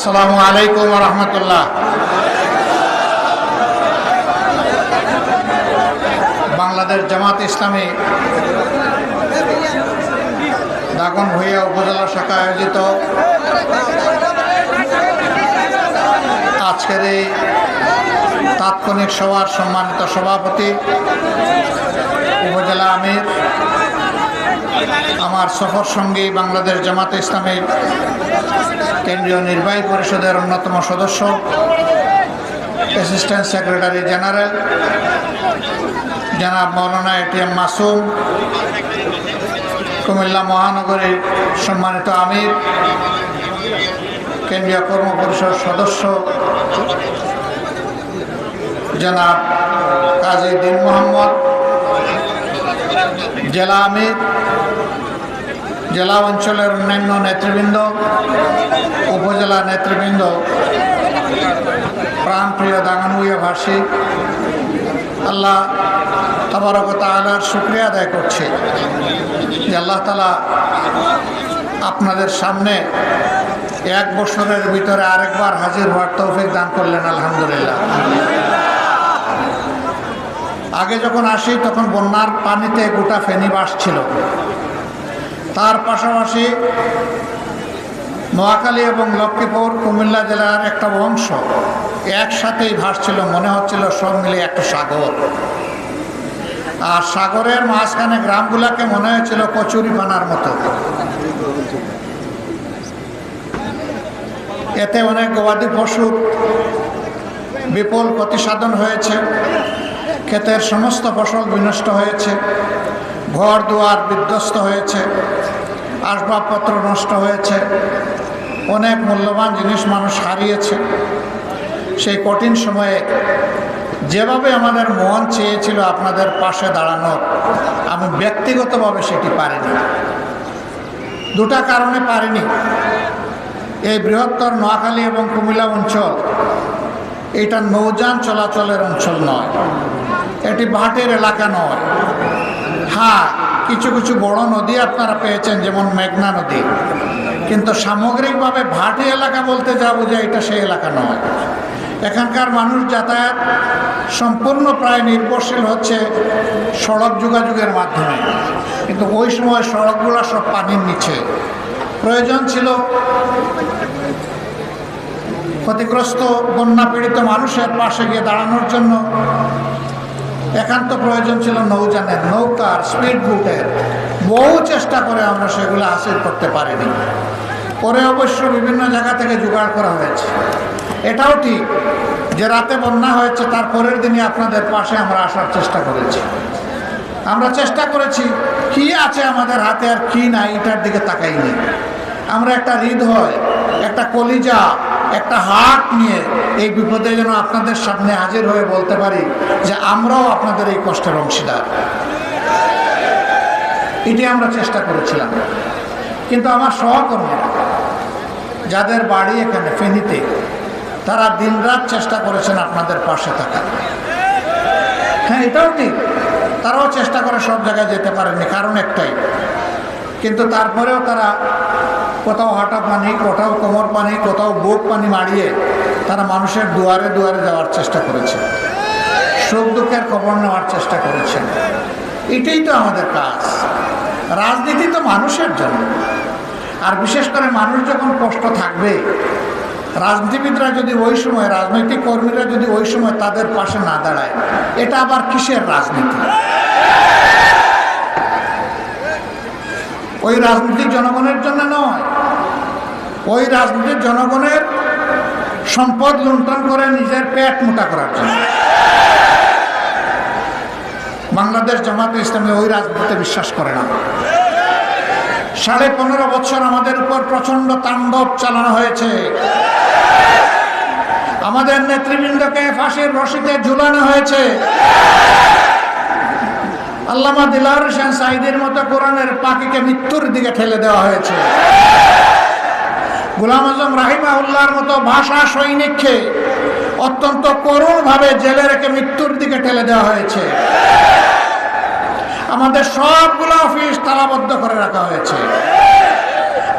আসসালামু আলাইকুম রহমতুল্লাহ। বাংলাদেশ জামাত ইসলামী দাগন ভূঁইয়া উপজেলা শাখা আয়োজিত আজকের এই তাৎক্ষণিক সভার সম্মানিত সভাপতি উপজেলা আমির, আমার সফর সঙ্গী বাংলাদেশ জামাত ইসলামী কেন্দ্রীয় নির্বাহী পরিষদের অন্যতম সদস্য অ্যাসিস্ট্যান্ট সেক্রেটারি জেনারেল জনাব মৌলানা এটিএম মাসুম, কুমিল্লা মহানগরীর সম্মানিত আমির, কেন্দ্রীয় কর্ম পরিষদ সদস্য, জনাব কাজী দিন মোহাম্মদ, জেলা আমির জেলা অঞ্চলের অন্যান্য নেতৃবৃন্দ, উপজেলা নেতৃবৃন্দ, প্রাণপ্রিয় দাঙ্গানুয়া ভাষী আল্লাহ তবরকতা আলার শুক্রিয়া আদায় করছে যে আল্লাহ তালা আপনাদের সামনে এক বছরের ভিতরে আরেকবার হাজির হওয়ার তৌফিক দান করলেন, আলহামদুলিল্লাহ। আগে যখন আসি তখন বন্যার পানিতে গোটা ফেনি ছিল। তার পাশাপাশি নোয়াখালী এবং লক্ষ্মীপুর, কুমিল্লা জেলার একটা অংশ একসাথেই ভাসছিল, মনে হচ্ছিল সব মিলে একটা সাগর। আর সাগরের মাঝখানে গ্রামগুলাকে মনে হয়েছিল কচুরি পানার মতো। এতে অনেক গবাদি পশুর বিপুল প্রতিসাধন হয়েছে। ক্ষেতের সমস্ত ফসল বিনষ্ট হয়েছে। ঘর দুয়ার বিধ্বস্ত হয়েছে, আসবাবপত্র নষ্ট হয়েছে, অনেক মূল্যবান জিনিস মানুষ হারিয়েছে। সেই কঠিন সময়ে যেভাবে আমাদের মন চেয়েছিল আপনাদের পাশে দাঁড়ানোর, আমি ব্যক্তিগতভাবে সেটি পারিনি। দুটা কারণে পারিনি। এই বৃহত্তর নোয়াখালী এবং কুমিল্লা অঞ্চল, এটা নৌযান চলাচলের অঞ্চল নয়, এটি ভাটের এলাকা নয়। হ্যাঁ কিছু কিছু বড় নদী আপনারা পেয়েছেন, যেমন মেঘনা নদী। কিন্তু সামগ্রিকভাবে ভাটি এলাকা বলতে যা বোঝায়, এটা সেই এলাকা নয়। এখানকার মানুষ যাতায়াত সম্পূর্ণ প্রায় নির্ভরশীল হচ্ছে সড়ক যোগাযোগের মাধ্যমে। কিন্তু ওই সময় সড়কগুলো সব পানির নিচে। প্রয়োজন ছিল ক্ষতিগ্রস্ত, বন্যা পীড়িত মানুষের পাশে গিয়ে দাঁড়ানোর জন্য একান্ত প্রয়োজন ছিল নৌযানের, নৌকার স্পিড বুটের বহু চেষ্টা করে আমরা সেগুলো হাসিল করতে পারিনি। পরে অবশ্য বিভিন্ন জায়গা থেকে জোগাড় করা হয়েছে। এটাও ঠিক যে রাতে বন্যা হয়েছে, তার পরের দিনই আপনাদের পাশে আমরা আসার চেষ্টা করেছি। আমরা চেষ্টা করেছি, কি আছে আমাদের হাতে আর কি নাই, এটার দিকে তাকাইনি। আমরা একটা হৃদয়, একটা কলিজা একটা হাট নিয়ে এই বিপদে যেন আপনাদের সামনে হাজির হয়ে বলতে পারি যে আমরাও আপনাদের এই কষ্টের অংশীদার। এটি আমরা চেষ্টা করেছিলাম। কিন্তু আমার সহকর্মীরা যাদের বাড়ি এখানে ফেনীতে, তারা দিনরাত চেষ্টা করেছেন আপনাদের পাশে থাকার। হ্যাঁ এটাও ঠিক। তারাও চেষ্টা করে সব জায়গায় যেতে পারেনি কারণ একটাই। কিন্তু তারপরেও তারা কোথাও হাঁটা পানি, কোথাও কোমর পানি, কোথাও বুক পানি মারিয়ে তারা মানুষের দুয়ারে দুয়ারে যাওয়ার চেষ্টা করেছে। সুখ দুঃখের খবর নেওয়ার চেষ্টা করেছেন এটাই তো আমাদের কাজ। রাজনীতি তো মানুষের জন্য। আর বিশেষ করে মানুষ যখন কষ্ট থাকবে, রাজনীতিবিদরা যদি ওই সময়, রাজনৈতিক কর্মীরা যদি ওই সময় তাদের পাশে না দাঁড়ায়, এটা আবার কিসের রাজনীতি? ওই রাজনীতি জনগণের জন্য নয়। ওই রাজনীতির জনগণের সম্পদ লুণ্ঠন করে নিজের পেট মোটা করার জন্য। বাংলাদেশ জামাতে ইসলামী ওই রাজনীতিতে বিশ্বাস করে না। সাড়ে পনেরো বছর আমাদের উপর প্রচণ্ড তাণ্ডব চালানো হয়েছে। আমাদের নেতৃবৃন্দকে ফাঁসির রশিতে ঝুলানো হয়েছে। আল্লামা দিলার হোসেন সাইদের মতো কোরআনের পাখিকে মৃত্যুর দিকে ঠেলে দেওয়া হয়েছে। গুলাম আজম রাহিমাউল্লাহর মতো ভাষা সৈনিককে অত্যন্ত করুণভাবে জেলে রেখে মৃত্যুর দিকে ঠেলে দেওয়া হয়েছে। আমাদের সবগুলো অফিস তালাবদ্ধ করে রাখা হয়েছে।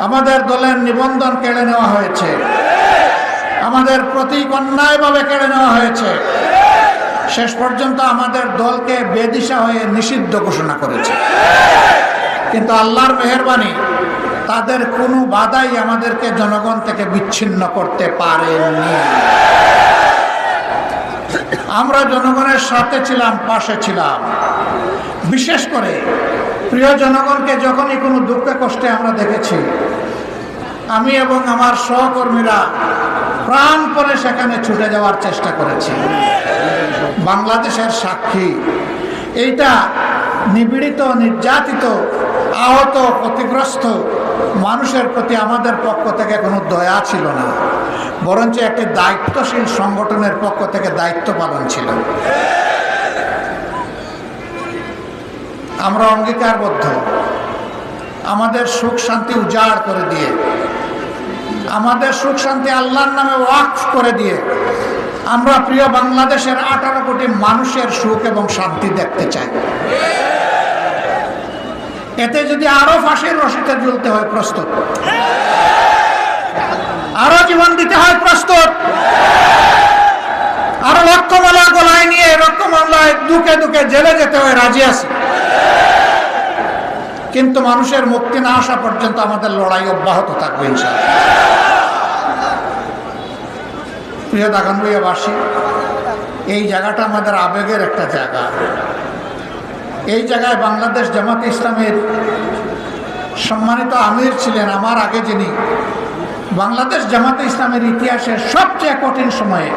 আমাদের দলের নিবন্ধন কেড়ে নেওয়া হয়েছে। আমাদের প্রতীক অন্যায়ভাবে কেড়ে নেওয়া হয়েছে। শেষ পর্যন্ত আমাদের দলকে বেদিশা হয়ে নিষিদ্ধ ঘোষণা করেছে। কিন্তু আল্লাহর মেহরবানি তাদের কোনো বাধাই আমাদেরকে জনগণ থেকে বিচ্ছিন্ন করতে পারেনি। আমরা জনগণের সাথে ছিলাম, পাশে ছিলাম। বিশেষ করে প্রিয় জনগণকে যখনই কোনো দুঃখে, কষ্টে আমরা দেখেছি, আমি এবং আমার সহকর্মীরা প্রাণ প্রাণপণে সেখানে ছুটে যাওয়ার চেষ্টা করেছি। বাংলাদেশের সাক্ষী, এইটা নিবিড়িত, নির্যাতিত, আহত, ক্ষতিগ্রস্ত মানুষের প্রতি আমাদের পক্ষ থেকে কোনো দয়া ছিল না, বরঞ্চ একটি দায়িত্বশীল সংগঠনের পক্ষ থেকে দায়িত্ব পালন ছিল। আমরা অঙ্গীকারবদ্ধ। আমাদের সুখ শান্তি উজাড় করে দিয়ে, আমাদের সুখ শান্তি আল্লাহর নামে ওয়াকফ করে দিয়ে, আমরা প্রিয় বাংলাদেশের আঠারো কোটি মানুষের সুখ এবং শান্তি দেখতে চাই। এতে যদি আরও ফাঁসির রশিতে ঝুলতে হয় প্রস্তুত। আরও জীবন দিতে হয় প্রস্তুত। আরও রক্তমালা গলায় নিয়ে রক্তমালায় দুকে দুকে জেলে যেতে হয়, রাজি আছি। কিন্তু মানুষের মুক্তি না আসা পর্যন্ত আমাদের লড়াই অব্যাহত থাকবে প্রিয় দাগানবইয়াবাসী এই জায়গাটা আমাদের আবেগের একটা জায়গা। এই জায়গায় বাংলাদেশ জামাত ইসলামের সম্মানিত আমির ছিলেন আমার আগে যিনি। বাংলাদেশ জামাতে ইসলামের ইতিহাসের সবচেয়ে কঠিন সময়ে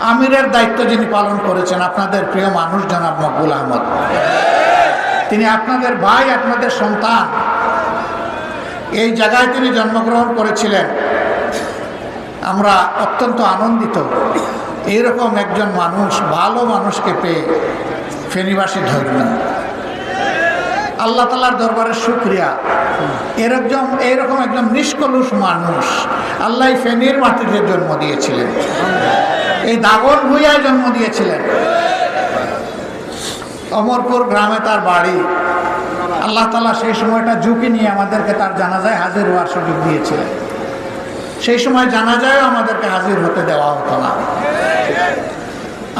আমিরের দায়িত্ব যিনি পালন করেছেন আপনাদের প্রিয় মানুষ জনাব মকবুল আহমদ। তিনি আপনাদের ভাই, আপনাদের সন্তান। এই জায়গায় তিনি জন্মগ্রহণ করেছিলেন। আমরা অত্যন্ত আনন্দিত। এরকম একজন মানুষ, ভালো মানুষকে পেয়ে ফেনীবাসী ধন্য আল্লাহ তালার দরবারে শুক্রিয়া। এরকম এইরকম একজন নিষ্কলুষ মানুষ আল্লাহ ফেনীর মাটিতে জন্ম দিয়েছিলেন। এই দাগন ভুইয়ায় জন্ম দিয়েছিলেন। অমরপুর গ্রামে তার বাড়ি। আল্লাহ তালা সেই সময়টা ঝুঁকি নিয়ে আমাদেরকে তার জানাজায় হাজির হওয়ার সুযোগ দিয়েছিলেন। সেই সময় জানাজায়ও আমাদেরকে হাজির হতে দেওয়া হতো না।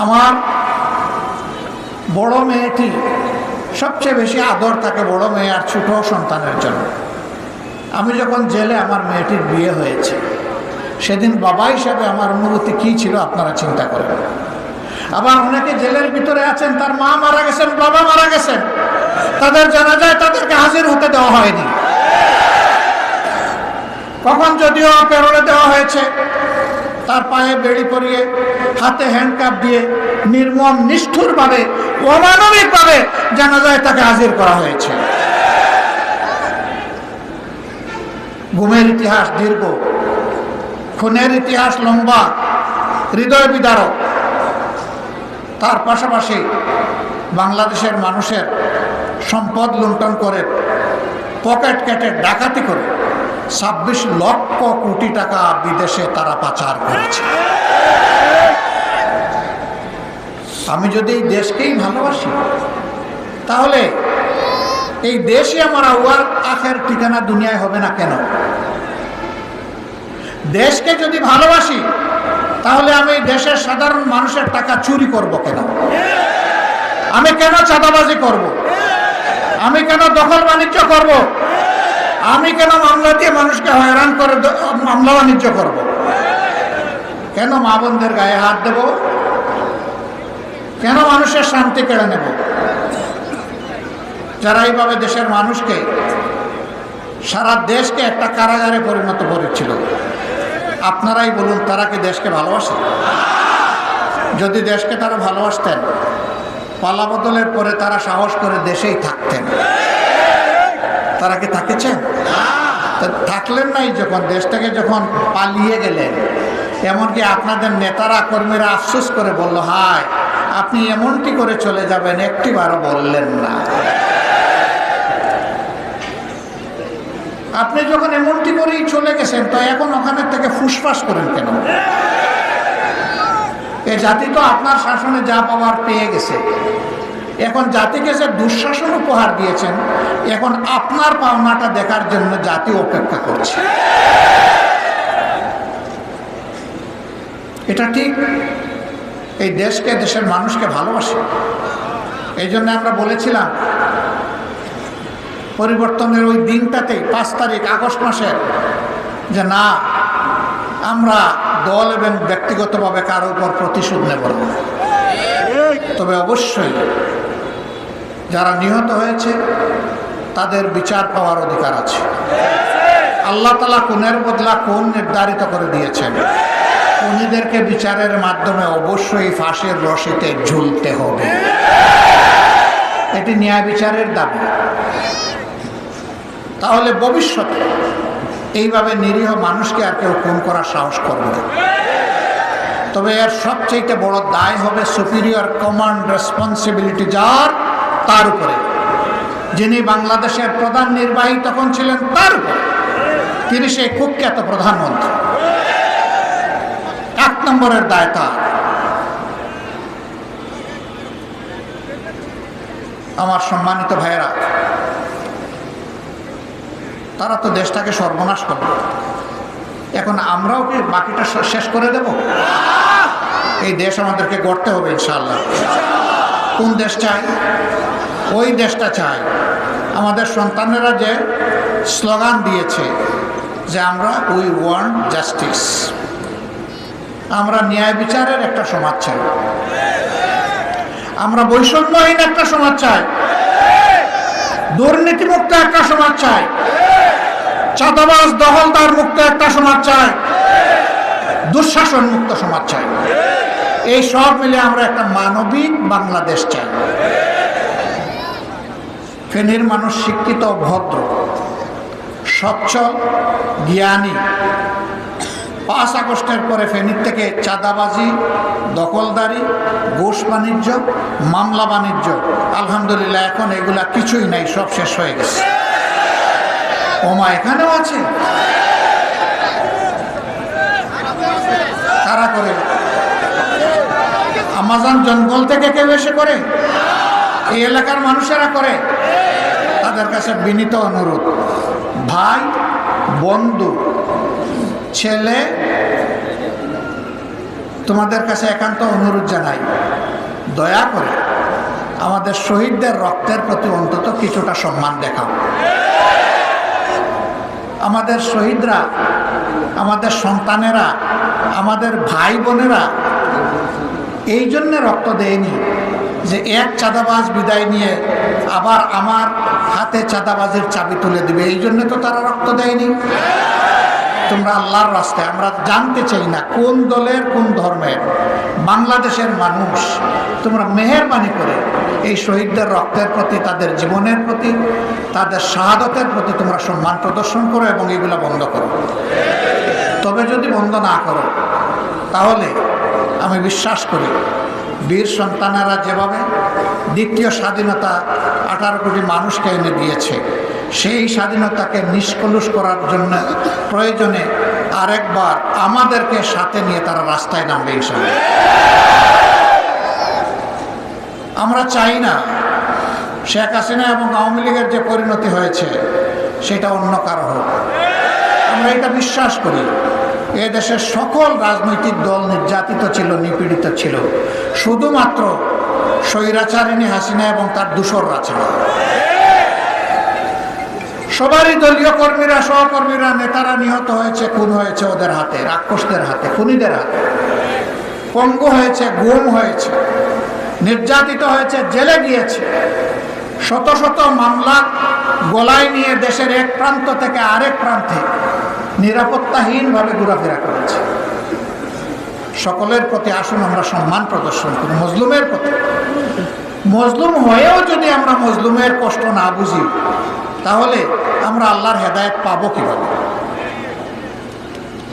আমার বড় মেয়েটি সবচেয়ে বেশি আদর থাকে বড় মেয়ে আর ছোট সন্তানের জন্য। আমি যখন জেলে আমার মেয়েটির বিয়ে হয়েছে, সেদিন বাবা হিসাবে আমার অনুভূতি কী ছিল আপনারা চিন্তা করেন। আবার অনেকে জেলের ভিতরে আছেন, তার মা মারা গেছেন, বাবা মারা গেছেন। তাদের জানা যায় তাদেরকে হাজির হতে দেওয়া হয়নি। কখন যদিও পেরোলে দেওয়া হয়েছে, তার পায়ে বেড়ি পরিয়ে, হাতে হ্যান্ডকাপ দিয়ে, নির্মম, নিষ্ঠুরভাবে অমানবিকভাবে জানা যায় তাকে হাজির করা হয়েছে। ঘুমের ইতিহাস দীর্ঘ, খুনের ইতিহাস লম্বা, হৃদয় বিদারক। তার পাশাপাশি বাংলাদেশের মানুষের সম্পদ লুণ্ঠন করে, পকেট কেটে ডাকাতি করে ছাব্বিশ লক্ষ কোটি টাকা বিদেশে তারা পাচার করেছে। আমি যদি এই দেশকেই ভালোবাসি, তাহলে এই দেশই আমার আউয়ার আখের ঠিকানা দুনিয়ায় হবে না কেন দেশকে যদি ভালোবাসি, তাহলে আমি দেশের সাধারণ মানুষের টাকা চুরি করব কেন আমি কেন চাঁদাবাজি করব। আমি কেন দখল বাণিজ্য করব। আমি কেন মামলা দিয়ে মানুষকে হয়রান করে মামলা বাণিজ্য করব। কেন মা বোনদের গায়ে হাত দেব কেন মানুষের শান্তি কেড়ে নেব? যারা এইভাবে দেশের মানুষকে সারা দেশকে একটা কারাগারে পরিণত করেছিল, আপনারাই বলুন তারা কি দেশকে ভালোবাসে? যদি দেশকে তারা ভালোবাসতেন, পালাবদলের পরে তারা সাহস করে দেশেই থাকতেন। তারা কি থাকেছেন? থাকলেন নাই যখন, দেশ থেকে যখন পালিয়ে গেলেন, এমনকি আপনাদের নেতারা, কর্মীরা আফসোস করে বলল, হায় আপনি এমনটি করে চলে যাবেন একটি একটিবারও বললেন না। আপনি যখন এমনটি করেই চলে গেছেন, তো এখন ওখানের থেকে ফুসফাস করেন কেন? এ জাতি তো আপনার শাসনে যা পাওয়ার পেয়ে গেছে। এখন জাতিকে যে দুঃশাসন উপহার দিয়েছেন, এখন আপনার পাওনাটা দেখার জন্য জাতি অপেক্ষা করছে। এটা ঠিক? এই দেশকে, দেশের মানুষকে ভালোবাসে। এই জন্য আমরা বলেছিলাম, পরিবর্তনের ওই দিনটাতেই পাঁচ তারিখ, আগস্ট মাসের যে না, আমরা দল এবং ব্যক্তিগতভাবে কারও উপর প্রতিশোধ নেব তবে অবশ্যই, যারা নিহত হয়েছে, তাদের বিচার পাওয়ার অধিকার আছে। আল্লাহ তালা কোনের বদলা কোন নির্ধারিত করে দিয়েছেন। উনিদেরকে বিচারের মাধ্যমে অবশ্যই ফাঁসের রশিতে ঝুলতে হবে। এটি ন্যায় বিচারের দাবি। তাহলে ভবিষ্যতে এইভাবে নিরীহ মানুষকে আর কেউ খুন করার সাহস করবে তবে এর সবচেয়ে বড় দায় হবে সুপিরিয়র কমান্ড রেসপন্সিবিলিটি যার, তার উপরে। যিনি বাংলাদেশের প্রধান নির্বাহী তখন ছিলেন তার উপরে। তিনি সেই কুখ্যাত প্রধানমন্ত্রী। নম্বরের দায় তার আমার সম্মানিত ভাইয়েরা, তারা তো দেশটাকে সর্বনাশ করবে। এখন আমরাও কি বাকিটা শেষ করে দেব? এই দেশ আমাদেরকে গড়তে হবে ইনশাল্লাহ কোন দেশ চাই? ওই দেশটা চাই। আমাদের সন্তানেরা যে স্লোগান দিয়েছে যে আমরা উই ওয়ান্ট জাস্টিস। আমরা ন্যায় বিচারের একটা সমাজ চাই। আমরা বৈষম্যহীন একটা সমাজ চাই। দুর্নীতিমুক্ত একটা সমাজ চাই। চাঁদাবাজ, দখলদার মুক্ত একটা সমাজ চাই। দুঃশাসন মুক্ত সমাজ চাই। এই সব মিলে আমরা একটা মানবিক বাংলাদেশ চাই। ফেনীর মানুষ শিক্ষিত, ভদ্র, স্বচ্ছ, জ্ঞানী পাঁচ আগস্টের পরে ফেনীর থেকে চাঁদাবাজি, দখলদারি, ঘুষ বাণিজ্য, মামলা বাণিজ্য। আলহামদুলিল্লাহ, এখন এগুলা কিছুই নাই, সব শেষ হয়ে গেছে। ওমা এখানেও আছে? কারা করে? আমাজন জঙ্গল থেকে কেউ এসে করে? এই এলাকার মানুষেরা করে? তাদের কাছে বিনীত অনুরোধ। ভাই, বন্ধু ছেলে, তোমাদের কাছে একান্ত অনুরোধ জানাই, দয়া করে আমাদের শহীদদের রক্তের প্রতি অন্তত কিছুটা সম্মান দেখাও। আমাদের শহীদরা, আমাদের সন্তানেরা, আমাদের ভাই বোনেরা এই জন্যে রক্ত দেয়নি যে এক চাঁদাবাজ বিদায় নিয়ে আবার আমার হাতে চাঁদাবাজের চাবি তুলে দিবে। এই জন্য তো তারা রক্ত দেয়নি। তোমরা আল্লাহর রাস্তায়, আমরা জানতে চাই না কোন দলের কোন ধর্মের। বাংলাদেশের মানুষ তোমরা মেহরবানি করে এই শহীদদের রক্তের প্রতি, তাদের জীবনের প্রতি, তাদের শাহাদতের প্রতি তোমরা সম্মান প্রদর্শন করো এবং এগুলো বন্ধ করো। তবে যদি বন্ধ না করো, তাহলে আমি বিশ্বাস করি বীর সন্তানেরা যেভাবে দ্বিতীয় স্বাধীনতা আঠারো কোটি মানুষকে এনে দিয়েছে সেই স্বাধীনতাকে নিষ্কলুষ করার জন্য প্রয়োজনে আরেকবার আমাদেরকে সাথে নিয়ে তারা রাস্তায় নামবে ইনশাল্লাহ আমরা চাই না শেখ হাসিনা এবং আওয়ামী লীগের যে পরিণতি হয়েছে, সেটা অন্য কারও হোক। আমরা এটা বিশ্বাস করি। এ দেশের সকল রাজনৈতিক দল নির্যাতিত ছিল, নিপীড়িত ছিল। শুধুমাত্র স্বৈরাচারিণী হাসিনা এবং তার দূষররা ছিল সবারই দলীয় কর্মীরা, সহকর্মীরা, নেতারা নিহত হয়েছে, খুন হয়েছে ওদের হাতে, রাক্ষসদের হাতে, খুনিদের হাতে। পঙ্গু হয়েছে, গুম হয়েছে, নির্যাতিত হয়েছে, জেলে গিয়েছে। শত শত মামলা গলায় নিয়ে দেশের এক প্রান্ত থেকে আরেক প্রান্তে নিরাপত্তাহীনভাবে ঘোরাফেরা করেছে। সকলের প্রতি আসুন, আমরা সম্মান প্রদর্শন করি, মজলুমের প্রতি। মজলুম হয়েও যদি আমরা মজলুমের কষ্ট না বুঝি তাহলে আমরা আল্লাহর হেদায়ত পাবো কীভাবে?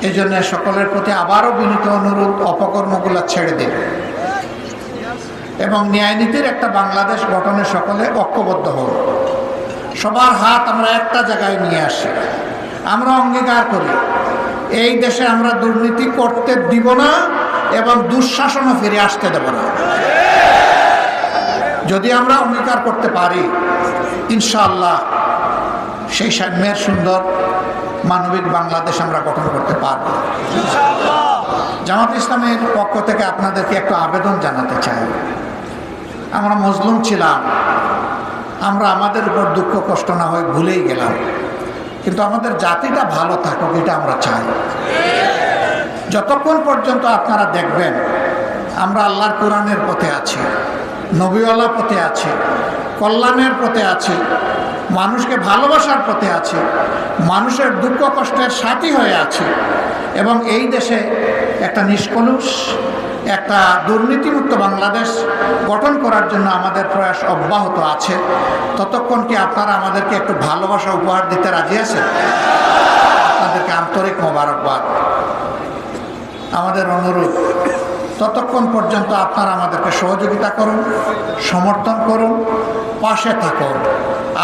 এই জন্য সকলের প্রতি আবারও বিনীত অনুরোধ, অপকর্মগুলো ছেড়ে দিন। এবং ন্যায়নীতির একটা বাংলাদেশ গঠনে সকলে ঐক্যবদ্ধ হন। সবার হাত আমরা একটা জায়গায় নিয়ে আসি। আমরা অঙ্গীকার করি, এই দেশে আমরা দুর্নীতি করতে দিব না এবং দুঃশাসনও ফিরে আসতে দেব না। যদি আমরা অঙ্গীকার করতে পারি, ইনশাআল্লাহ সেই সাম্যের সুন্দর মানবিক বাংলাদেশ আমরা গঠন করতে পারব। জামাত ইসলামের পক্ষ থেকে আপনাদেরকে একটু আবেদন জানাতে চাই। আমরা মজলুম ছিলাম। আমরা আমাদের উপর দুঃখ, কষ্ট না হয়ে ভুলেই গেলাম। কিন্তু আমাদের জাতিটা ভালো থাকুক, এটা আমরা চাই। যতক্ষণ পর্যন্ত আপনারা দেখবেন, আমরা আল্লাহর কোরআনের পথে আছি নবীওয়ালা পথে আছি, কল্যাণের পথে আছি মানুষকে ভালোবাসার পথে আছে, মানুষের দুঃখ কষ্টের সাথী হয়ে আছে এবং এই দেশে একটা নিষ্কলুষ, একটা দুর্নীতিমুক্ত বাংলাদেশ গঠন করার জন্য আমাদের প্রয়াস অব্যাহত আছে। ততক্ষণ কি আপনারা আমাদেরকে একটু ভালোবাসা উপহার দিতে রাজি আছেন? আপনাদেরকে আন্তরিক মোবারকবাদ। আমাদের অনুরোধ, ততক্ষণ পর্যন্ত আপনারা আমাদেরকে সহযোগিতা করুন, সমর্থন করুন, পাশে থাকুন।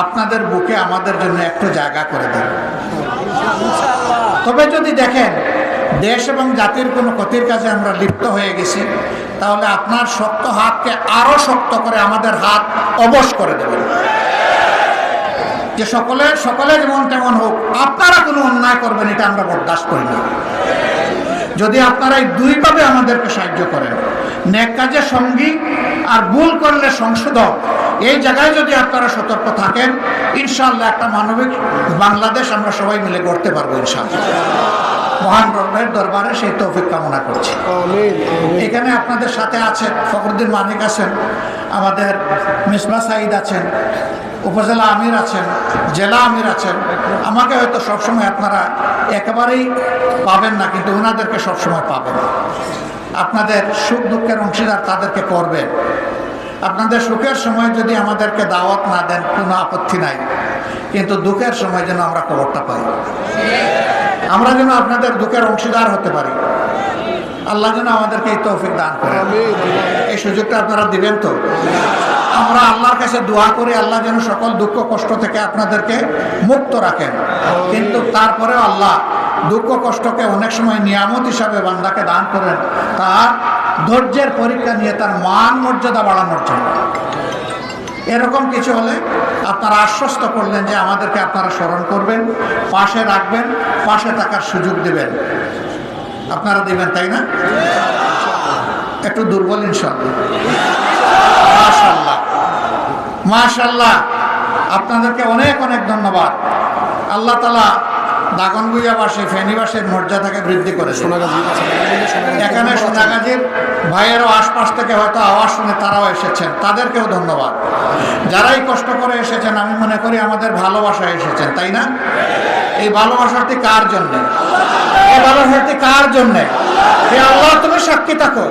আপনাদের বুকে আমাদের জন্য একটু জায়গা করে দেন। তবে যদি দেখেন দেশ এবং জাতির কোনো ক্ষতির কাজে আমরা লিপ্ত হয়ে গেছি তাহলে আপনার শক্ত হাতকে আরও শক্ত করে আমাদের হাত অবশ করে দেবেন। যে সকলে সকলে যেমন তেমন হোক আপনারা কোনো অন্যায় করবেন এটা আমরা বরদাস্ত করি না। যদি আপনারা এই দুইভাবে আমাদেরকে সাহায্য করেন নেক কাজে সঙ্গী আর ভুল করলে সংশোধন এই জায়গায় যদি আপনারা সতর্ক থাকেন ইনশাল্লাহ একটা মানবিক বাংলাদেশ আমরা সবাই মিলে গড়তে পারব ইনশাআল্লাহ। মহান রবের দরবারে সেই তৌফিক কামনা করছি। এখানে আপনাদের সাথে আছেন ফখরুদ্দিন মানিক আছেন আমাদের মিসবা সাইদ আছেন উপজেলা আমির আছেন জেলা আমির আছেন। আমাকে হয়তো সবসময় আপনারা একেবারেই পাবেন না কিন্তু ওনাদেরকে সবসময় পাবেন। আপনাদের সুখ দুঃখের অংশীদার তাদেরকে করবেন। আপনাদের সুখের সময় যদি আমাদেরকে দাওয়াত না দেন, কোনো আপত্তি নাই। কিন্তু দুঃখের সময় যেন আমরা খবরটা পাই। আমরা যেন আপনাদের দুঃখের অংশীদার হতে পারি। আল্লাহ যেন আমাদেরকে এই তৌফিক দান করে এই সুযোগটা আপনারা দিবেন তো? আমরা আল্লাহর কাছে দোয়া করি, আল্লাহ যেন সকল দুঃখ, কষ্ট থেকে আপনাদেরকে মুক্ত রাখেন। কিন্তু তারপরেও আল্লাহ দুঃখ, কষ্টকে অনেক সময় নিয়ামত হিসাবে বান্দাকে দান করেন। তার ধৈর্যের পরীক্ষা নিয়ে তার মান মর্যাদা বাড়ানোর জন্য। এরকম কিছু হলে আপনারা আশ্বস্ত করলেন যে আমাদেরকে আপনারা স্মরণ করবেন, পাশে রাখবেন, পাশে থাকার সুযোগ দেবেন। আপনারা দিবেন, তাই না? একটু দুর্বল ইনশাল্লাহ মাশাল্লাহ মাশাল্লাহ আপনাদেরকে অনেক অনেক ধন্যবাদ। আল্লাহ তালা দাগনগুইয়াবাসী ফেনীবাসীর মর্যাদাকে বৃদ্ধি করেছে। এখানে সোনাগাজীর ভাইয়েরও আশপাশ থেকে হয়তো আওয়াজ শুনে তারাও এসেছেন। তাদেরকেও ধন্যবাদ। যারাই কষ্ট করে এসেছেন আমি মনে করি আমাদের ভালোবাসা এসেছেন তাই না? এই ভালোবাসাটি কার জন্যে? এই ভালোবাসাটি কার জন্যে? আল্লাহ তুমি সাক্ষী থাকো।